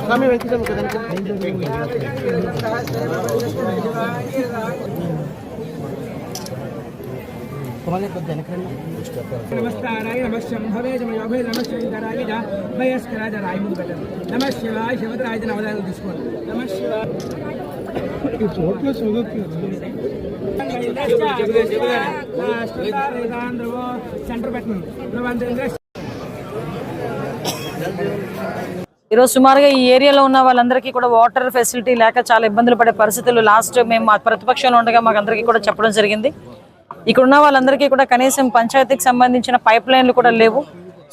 స్వామి వెంకటేశ్వర కదండి కుమార్ కొద్ది వెనకండి నమస్కారాయ నమ శంభవే జమయోభే నమ శంకరాయ జ భయస్కరాయ రాయ ముందు పెట్టండి నమ శివాయ శివరాయ నవదాలు తీసుకోండి ఈరోజు సుమారుగా ఈ ఏరియాలో ఉన్న వాళ్ళందరికీ కూడా వాటర్ ఫెసిలిటీ లేక చాలా ఇబ్బందులు పడే పరిస్థితులు. లాస్ట్ మేము మా ప్రతిపక్షంలో ఉండగా మాకు అందరికీ కూడా చెప్పడం జరిగింది. ఇక్కడ ఉన్న వాళ్ళందరికీ కూడా కనీసం పంచాయతీకి సంబంధించిన పైప్ లైన్లు కూడా లేవు.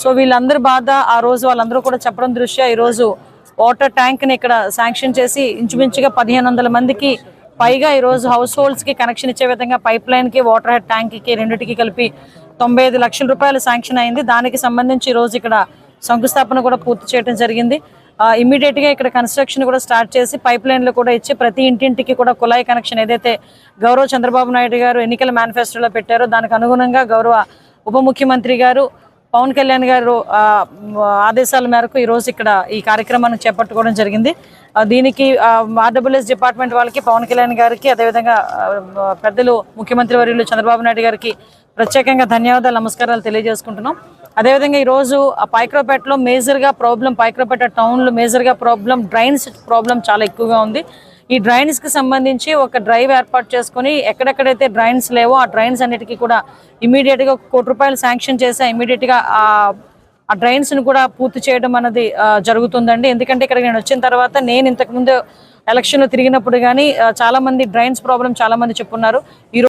సో వీళ్ళందరి బాధ ఆ రోజు వాళ్ళందరూ కూడా చెప్పడం దృష్ట్యా ఈరోజు వాటర్ ట్యాంక్ని ఇక్కడ శాంక్షన్ చేసి ఇంచుమించుగా పదిహేను వందల మందికి పైగా ఈరోజు హౌస్ హోల్డ్స్కి కనెక్షన్ ఇచ్చే విధంగా పైప్ లైన్కి వాటర్ హెడ్ ట్యాంక్కి రెండింటికి కలిపి తొంభై ఐదు లక్షల రూపాయలు శాంక్షన్ అయింది. దానికి సంబంధించి ఈరోజు ఇక్కడ శంకుస్థాపన కూడా పూర్తి చేయడం జరిగింది. ఇమీడియట్గా ఇక్కడ కన్స్ట్రక్షన్ కూడా స్టార్ట్ చేసి పైప్ లైన్లు కూడా ఇచ్చి ప్రతి ఇంటింటికి కూడా కుళాయి కనెక్షన్ ఏదైతే గౌరవ చంద్రబాబు నాయుడు గారు ఎన్నికల మేనిఫెస్టోలో పెట్టారో దానికి అనుగుణంగా గౌరవ ఉప ముఖ్యమంత్రి గారు పవన్ కళ్యాణ్ గారు ఆదేశాల మేరకు ఈరోజు ఇక్కడ ఈ కార్యక్రమాన్ని చేపట్టుకోవడం జరిగింది. దీనికి ఆర్డబ్ల్యూఎస్ డిపార్ట్మెంట్ వాళ్ళకి పవన్ కళ్యాణ్ గారికి అదేవిధంగా పెద్దలు ముఖ్యమంత్రి వర్యులు చంద్రబాబు నాయుడు గారికి ప్రత్యేకంగా ధన్యవాదాలు నమస్కారాలు తెలియజేసుకుంటున్నాం. అదేవిధంగా ఈరోజు ఆ పైక్రోపేటలో మేజర్గా ప్రాబ్లం పైక్రోపేట టౌన్లో మేజర్గా ప్రాబ్లం డ్రైన్స్ ప్రాబ్లం చాలా ఎక్కువగా ఉంది. ఈ డ్రైన్స్కి సంబంధించి ఒక డ్రైవ్ ఏర్పాటు చేసుకొని ఎక్కడెక్కడైతే డ్రైన్స్ లేవో ఆ డ్రైన్స్ అన్నిటికీ కూడా ఇమీడియట్గా కోటి రూపాయలు శాంక్షన్ చేసి ఇమీడియట్గా ఆ డ్రైన్స్ని కూడా పూర్తి చేయడం అనేది జరుగుతుందండి. ఎందుకంటే ఇక్కడ నేను వచ్చిన తర్వాత నేను ఇంతకు ముందు ఎలక్షన్ తిరిగినప్పుడు కానీ చాలా మంది డ్రైన్స్ ప్రాబ్లం చాలా మంది చెప్పున్నారు. ఈ